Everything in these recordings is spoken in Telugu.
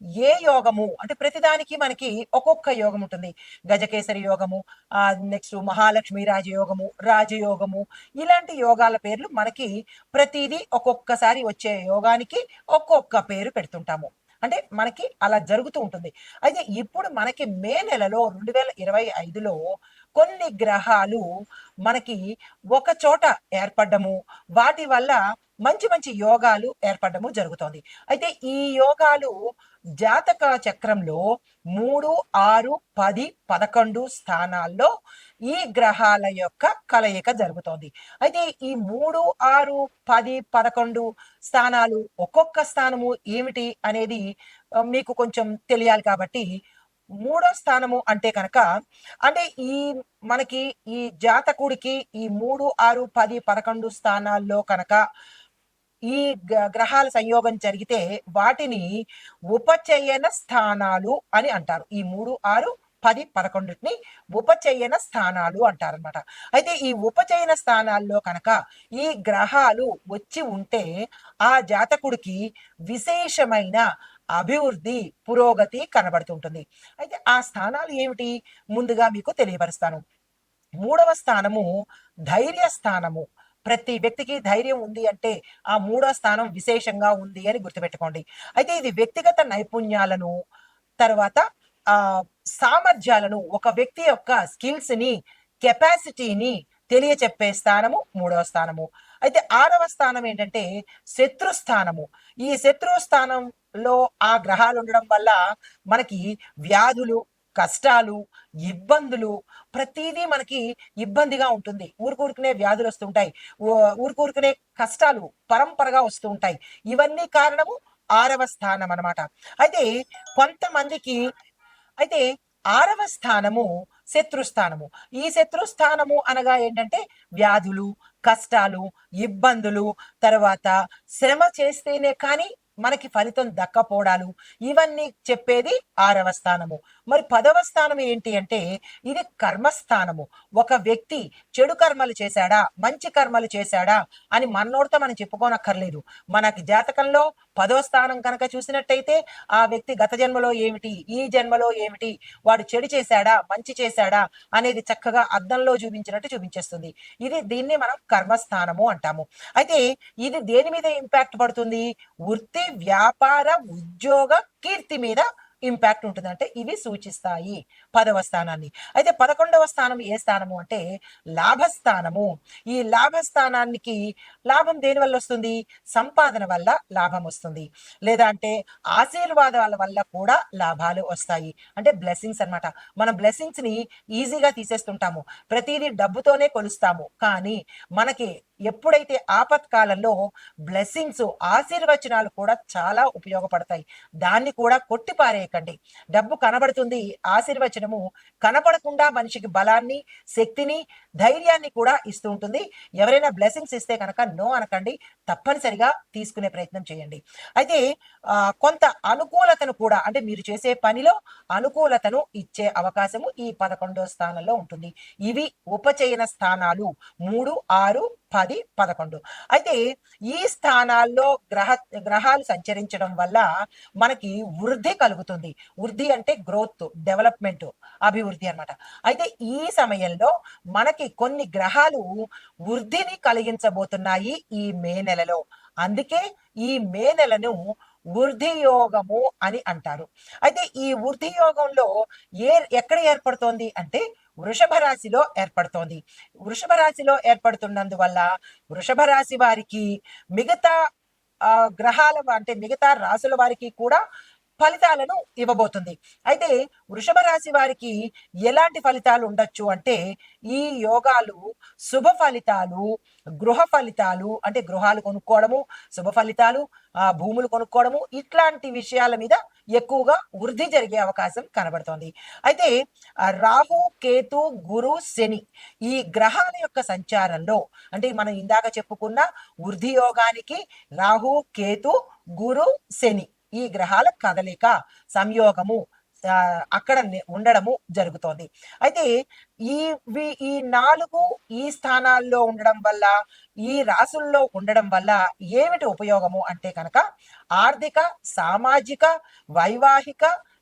ఏ యోగము? అంటే ప్రతిదానికి మనకి ఒక్కొక్క యోగం ఉంటుంది. గజకేసరి యోగము ఆ నెక్స్ట్ మహాలక్ష్మి రాజయోగము రాజయోగము ఇలాంటి యోగాల పేర్లు మనకి ప్రతిదీ ఒక్కొక్కసారి వచ్చే యోగానికి ఒక్కొక్క పేరు పెడుతుంటాము. అంటే మనకి అలా జరుగుతూ ఉంటుంది. అయితే ఇప్పుడు మనకి మే నెలలో రెండు వేల ఇరవై ఐదులో కొన్ని గ్రహాలు మనకి ఒక చోట ఏర్పడము వాటి వల్ల మంచి మంచి యోగాలు ఏర్పడము జరుగుతోంది. అయితే ఈ యోగాలు జాతక చక్రంలో మూడు ఆరు పది పదకొండు స్థానాల్లో ఈ గ్రహాల యొక్క కలయిక జరుగుతోంది. అయితే ఈ మూడు ఆరు పది పదకొండు స్థానాలు ఒక్కొక్క స్థానము ఏమిటి అనేది మీకు కొంచెం తెలియాలి కాబట్టి మూడో స్థానము అంటే కనుక అంటే ఈ మనకి ఈ జాతకుడికి ఈ మూడు ఆరు పది పదకొండు స్థానాల్లో కనుక ఈ గ్రహాల సంయోగం జరిగితే వాటిని ఉపచయన స్థానాలు అని అంటారు. ఈ మూడు ఆరు పది పదకొండుని ఉపచయన స్థానాలు అంటారనమాట అయితే ఈ ఉపచయన స్థానాల్లో కనుక ఈ గ్రహాలు వచ్చి ఉంటే ఆ జాతకుడికి విశేషమైన అభివృద్ధి పురోగతి కనబడుతుంటుంది అయితే ఆ స్థానాలు ఏమిటి? ముందుగా మీకు తెలియపరుస్తాను. మూడవ స్థానము ధైర్య స్థానము. ప్రతి వ్యక్తికి ధైర్యం ఉంది అంటే ఆ మూడో స్థానం విశేషంగా ఉంది అని గుర్తుపెట్టుకోండి. అయితే ఇది వ్యక్తిగత నైపుణ్యాలను తర్వాత ఆ సామర్థ్యాలను ఒక వ్యక్తి యొక్క స్కిల్స్ని కెపాసిటీని తెలియచెప్పే స్థానము మూడవ స్థానము. అయితే ఆరవ స్థానం ఏంటంటే శత్రు స్థానము. ఈ శత్రు స్థానంలో ఆ గ్రహాలు ఉండడం వల్ల మనకి వ్యాధులు కష్టాలు ఇబ్బందులు ప్రతిదీ మనకి ఇబ్బందిగా ఉంటుంది. ఊరుకూరుకునే వ్యాధులు వస్తుంటాయి ఊరుకూరుకునే కష్టాలు పరంపరగా వస్తూ ఉంటాయి. ఇవన్నీ కారణము ఆరవ స్థానం అనమాట అయితే కొంతమందికి అయితే ఆరవ స్థానము శత్రుస్థానము ఈ శత్రుస్థానము అనగా ఏంటంటే వ్యాధులు కష్టాలు ఇబ్బందులు తర్వాత శ్రమ చేస్తేనే కానీ మనకి ఫలితం దక్కపోవడాలు ఇవన్నీ చెప్పేది ఆరవ స్థానము. మరి పదవ స్థానం ఏంటి అంటే ఇది కర్మస్థానము. ఒక వ్యక్తి చెడు కర్మలు చేశాడా మంచి కర్మలు చేశాడా అని మనోడితో మనం చెప్పుకోనక్కర్లేదు. మనకి జాతకంలో పదో స్థానం కనుక చూసినట్టయితే ఆ వ్యక్తి గత జన్మలో ఏమిటి? ఈ జన్మలో ఏమిటి? వాడు చెడు చేశాడా? మంచి చేశాడా? అనేది చక్కగా అద్దంలో చూపించినట్టు చూపించేస్తుంది. ఇది దీన్ని మనం కర్మస్థానము అంటాము. అయితే ఇది దేని మీద ఇంపాక్ట్ పడుతుంది? వృత్తి వ్యాపార ఉద్యోగ కీర్తి మీద ఇంపాక్ట్ ఉంటుంది అంటే ఇవి సూచిస్తాయి. పదవ స్థానాన్ని. అయితే పదకొండవ స్థానం ఏ స్థానము అంటే లాభస్థానము. ఈ లాభస్థానానికి లాభం దేని వల్ల వస్తుంది? సంపాదన వల్ల లాభం వస్తుంది. లేదా అంటే ఆశీర్వాదాల వల్ల కూడా లాభాలు వస్తాయి. అంటే బ్లెస్సింగ్స్ అన్నమాట. మన బ్లెస్సింగ్స్ని ఈజీగా తీసేస్తుంటాము. ప్రతిదీ డబ్బుతోనే కొలుస్తాము. కానీ మనకి ఎప్పుడైతే ఆపత్కాలంలో బ్లెస్సింగ్స్ ఆశీర్వచనాలు కూడా చాలా ఉపయోగపడతాయి. దాన్ని కూడా కొట్టిపారేయకండి. డబ్బు కనబడుతుంది ఆశీర్వచనము కనపడకుండా మనిషికి బలాన్ని శక్తిని ధైర్యాన్ని కూడా ఇస్తూ ఉంటుంది. ఎవరైనా బ్లెస్సింగ్స్ ఇస్తే కనుక నో అనకండి. తప్పనిసరిగా తీసుకునే ప్రయత్నం చేయండి. అయితే కొంత అనుకూలతను కూడా అంటే మీరు చేసే పనిలో అనుకూలతను ఇచ్చే అవకాశము ఈ పదకొండో స్థానంలో ఉంటుంది. ఇవి ఉపచయన స్థానాలు. మూడు ఆరు పది పదకొండు. అయితే ఈ స్థానాల్లో గ్రహ గ్రహాలు సంచరించడం వల్ల మనకి వృద్ధి కలుగుతుంది. వృద్ధి అంటే గ్రోత్ డెవలప్మెంట్ అభివృద్ధి అన్నమాట. అయితే ఈ సమయంలో మనకి కొన్ని గ్రహాలు వృద్ధిని కలిగించబోతున్నాయి ఈ మే నెలలో. అందుకే ఈ మే నెలను వృద్ధి యోగము అని అంటారు. అయితే ఈ వృద్ధి యోగంలో ఏ ఎక్కడ ఏర్పడుతోంది అంటే వృషభ రాశిలో ఏర్పడుతోంది. వృషభ రాశిలో ఏర్పడుతున్నందువల్ల వృషభ రాశి వారికి మిగతా గ్రహాల అంటే మిగతా రాసుల వారికి కూడా ఫలితాలను ఇవ్వబోతుంది. అయితే వృషభ రాశి వారికి ఎలాంటి ఫలితాలు ఉండొచ్చు అంటే ఈ యోగాలు శుభ ఫలితాలు గృహ ఫలితాలు అంటే గృహాలు కొనుక్కోవడము శుభ ఫలితాలు భూములు కొనుక్కోవడము ఇట్లాంటి విషయాల మీద ఎక్కువగా వృద్ధి జరిగే అవకాశం కనబడుతోంది. అయితే రాహు కేతు గురు శని ఈ గ్రహాల యొక్క సంచారంలో అంటే మనం ఇందాక చెప్పుకున్న వృద్ధి యోగానికి రాహు కేతు గురు శని ఈ గ్రహాల కదలిక సంయోగము అక్కడ ఉండడము జరుగుతోంది. అయితే ఈ వి- ఈ నాలుగు ఈ స్థానాల్లో ఉండడం వల్ల ఈ రాసుల్లో ఉండడం వల్ల ఏమిటి ఉపయోగము అంటే కనుక ఆర్థిక సామాజిక వైవాహిక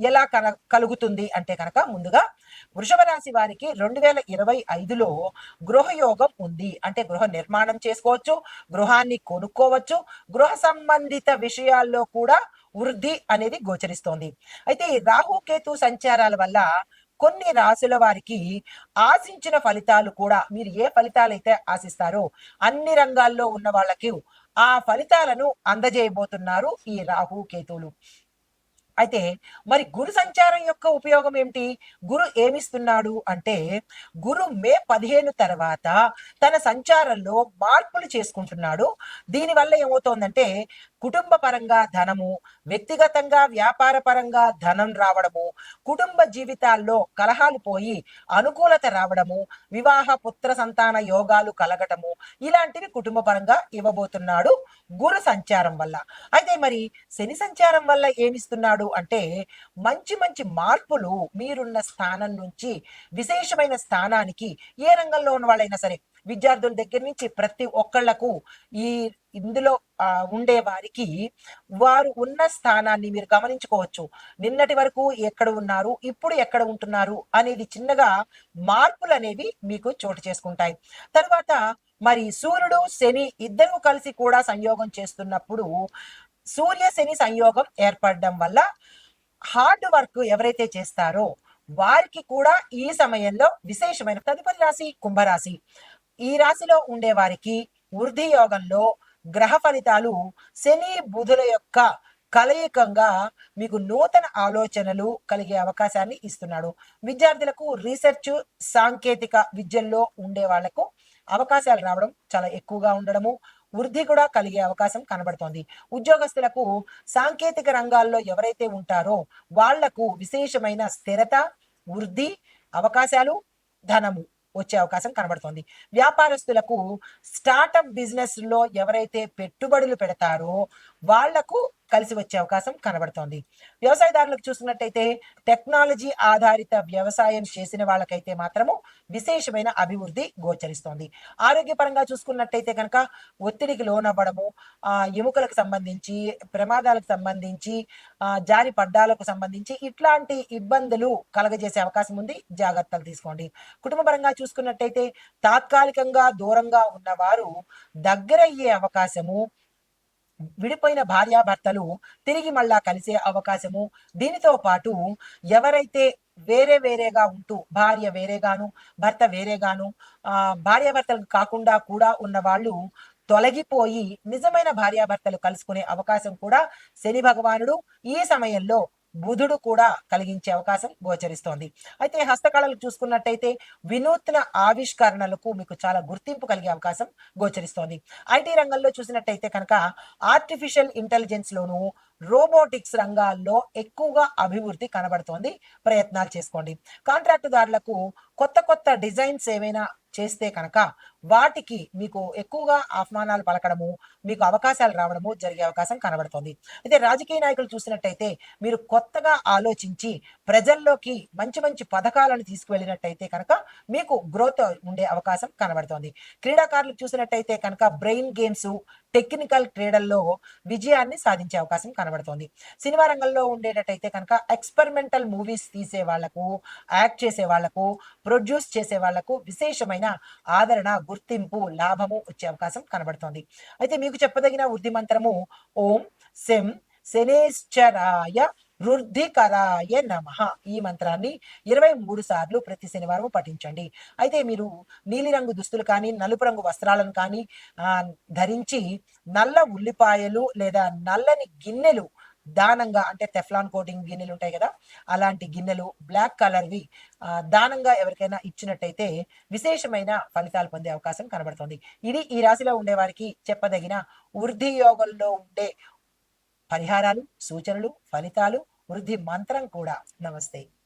ఎలా కన కలుగుతుంది అంటే కనుక ముందుగా వృషభ రాశి వారికి రెండు వేల ఇరవై ఐదులో గృహయోగం ఉంది. అంటే గృహ నిర్మాణం చేసుకోవచ్చు గృహాన్ని కొనుక్కోవచ్చు గృహ సంబంధిత విషయాల్లో కూడా వృద్ధి అనేది గోచరిస్తోంది. అయితే ఈ రాహుకేతు సంచారాల వల్ల కొన్ని రాశుల వారికి ఆశించిన ఫలితాలు కూడా మీరు ఏ ఫలితాలైతే ఆశిస్తారో అన్ని రంగాల్లో ఉన్న వాళ్ళకి ఆ ఫలితాలను అందజేయబోతున్నారు ఈ రాహు కేతువులు. అయితే మరి గురు సంచారం యొక్క ఉపయోగం ఏమిటి? గురు ఏమిస్తున్నాడు అంటే గురు మే పదిహేను తర్వాత తన సంచారంలో మార్పులు చేసుకుంటున్నాడు. దీనివల్ల ఏమవుతోందంటే కుటుంబ పరంగా ధనము వ్యక్తిగతంగా వ్యాపార పరంగా ధనం రావడము కుటుంబ జీవితాల్లో కలహాలు పోయి అనుకూలత రావడము వివాహ పుత్ర సంతాన యోగాలు కలగటము ఇలాంటివి కుటుంబ పరంగా ఇవ్వబోతున్నాడు గురు సంచారం వల్ల. అయితే మరి శని సంచారం వల్ల ఏమిస్తున్నాడు? అంటే మంచి మంచి మార్పులు మీరున్న స్థానం నుంచి విశేషమైన స్థానానికి ఏ రంగంలో ఉన్న వాళ్ళైనా సరే విద్యార్థుల దగ్గర నుంచి ప్రతి ఒక్కళ్ళకు ఈ ఇందులో ఉండే వారికి వారు ఉన్న స్థానాన్ని మీరు గమనించుకోవచ్చు. నిన్నటి వరకు ఎక్కడ ఉన్నారు ఇప్పుడు ఎక్కడ ఉంటున్నారు అనేది చిన్నగా మార్పులు అనేవి మీకు చోటు చేసుకుంటాయి. తర్వాత మరి సూర్యుడు శని ఇద్దరు కలిసి కూడా సంయోగం చేస్తున్నప్పుడు సూర్య శని సంయోగం ఏర్పడడం వల్ల హార్డ్ వర్క్ ఎవరైతే చేస్తారో వారికి కూడా ఈ సమయంలో విశేషమైన తదుపరి రాశి కుంభరాశి. ఈ రాశిలో ఉండే వారికి వృద్ధి యోగంలో గ్రహ ఫలితాలు శని బుధుల యొక్క కలయికంగా మీకు నూతన ఆలోచనలు కలిగే అవకాశాన్ని ఇస్తున్నాడు. విద్యార్థులకు రీసెర్చ్ సాంకేతిక విద్యల్లో ఉండే వాళ్ళకు అవకాశాలు రావడం చాలా ఎక్కువగా ఉండడము వృద్ధి కూడా కలిగే అవకాశం కనబడుతోంది. ఉద్యోగస్తులకు సాంకేతిక రంగాల్లో ఎవరైతే ఉంటారో వాళ్ళకు విశేషమైన స్థిరత వృద్ధి అవకాశాలు ధనము వచ్చే అవకాశం కనబడుతోంది. వ్యాపారస్తులకు స్టార్టప్ బిజినెస్లో ఎవరైతే పెట్టుబడులు పెడతారో వాళ్ళకు కలిసి వచ్చే అవకాశం కనబడుతోంది. వ్యవసాయదారులకు చూసుకున్నట్టయితే టెక్నాలజీ ఆధారిత వ్యవసాయం చేసిన వాళ్ళకైతే మాత్రము విశేషమైన అభివృద్ధి గోచరిస్తోంది. ఆరోగ్యపరంగా చూసుకున్నట్టయితే కనుక ఒత్తిడికి లోనవ్వడము ఆ ఎముకలకు సంబంధించి ప్రమాదాలకు సంబంధించి ఆ జారి పడ్డాలకు సంబంధించి ఇట్లాంటి ఇబ్బందులు కలగజేసే అవకాశం ఉంది. జాగ్రత్తలు తీసుకోండి. కుటుంబ పరంగా చూసుకున్నట్టయితే తాత్కాలికంగా దూరంగా ఉన్నవారు దగ్గరయ్యే అవకాశము విడిపోయిన భార్యాభర్తలు తిరిగి మళ్ళా కలిసే అవకాశము. దీనితో పాటు ఎవరైతే వేరే వేరేగా ఉంటూ భార్య వేరేగాను భర్త వేరేగాను ఆ భార్యాభర్తలు కాకుండా కూడా ఉన్న వాళ్ళు తొలగిపోయి నిజమైన భార్యాభర్తలు కలుసుకునే అవకాశం కూడా శని భగవానుడు ఈ సమయంలో బుధుడు కూడా కలిగించే అవకాశం గోచరిస్తోంది. అయితే హస్తకళలు చూసుకున్నట్టయితే వినూత్న ఆవిష్కరణలకు మీకు చాలా గుర్తింపు కలిగే అవకాశం గోచరిస్తోంది. ఐటీ రంగంలో చూసినట్టయితే కనుక ఆర్టిఫిషియల్ ఇంటెలిజెన్స్ లోను రోబోటిక్స్ రంగాల్లో ఎక్కువగా అభివృద్ధి కనబడుతోంది. ప్రయత్నాలు చేసుకోండి. కాంట్రాక్టుదారులకు కొత్త కొత్త డిజైన్స్ ఏవైనా చేస్తే కనుక వాటికి మీకు ఎక్కువగా ఆహ్వానాలు పలకడము మీకు అవకాశాలు రావడము జరిగే అవకాశం కనబడుతోంది. అయితే రాజకీయ నాయకులు చూసినట్టయితే మీరు కొత్తగా ఆలోచించి ప్రజల్లోకి మంచి మంచి పథకాలను తీసుకువెళ్ళినట్టయితే కనుక మీకు గ్రోత్ ఉండే అవకాశం కనబడుతోంది. క్రీడాకారులు చూసినట్టయితే కనుక బ్రెయిన్ గేమ్స్ టెక్నికల్ క్రీడల్లో విజయాన్ని సాధించే అవకాశం కనబడుతోంది. సినిమా రంగంలో ఉండేటట్టయితే కనుక ఎక్స్పెరిమెంటల్ మూవీస్ తీసే వాళ్ళకు యాక్ట్ చేసే వాళ్ళకు ప్రొడ్యూస్ చేసే వాళ్ళకు విశేషమైన ఆదరణ గుర్తింపు లాభము వచ్చే అవకాశం కనబడుతోంది. అయితే మీకు చెప్పదగిన వృద్ధి మంత్రము ఓం శం శనేశ్చరాయ వృద్ధికరాయ నమః. ఈ మంత్రాన్ని ఇరవై మూడు సార్లు ప్రతి శనివారం పఠించండి. అయితే మీరు నీలిరంగు దుస్తులు కానీ నలుపు రంగు వస్త్రాలను కానీ ధరించి నల్ల ఉల్లిపాయలు లేదా నల్లని గిన్నెలు దానంగా అంటే టెఫ్లాన్ కోటింగ్ గిన్నెలు ఉంటాయి కదా అలాంటి గిన్నెలు బ్లాక్ కలర్వి దానంగా ఎవరికైనా ఇచ్చినట్టయితే విశేషమైన ఫలితాలు పొందే అవకాశం కనబడుతుంది. ఇది ఈ రాశిలో ఉండే వారికి చెప్పదగిన వృద్ధి యోగంలో ఉండే పరిహారాలు సూచనలు ఫలితాలు వృద్ధి మంత్రం కూడా. నమస్తే.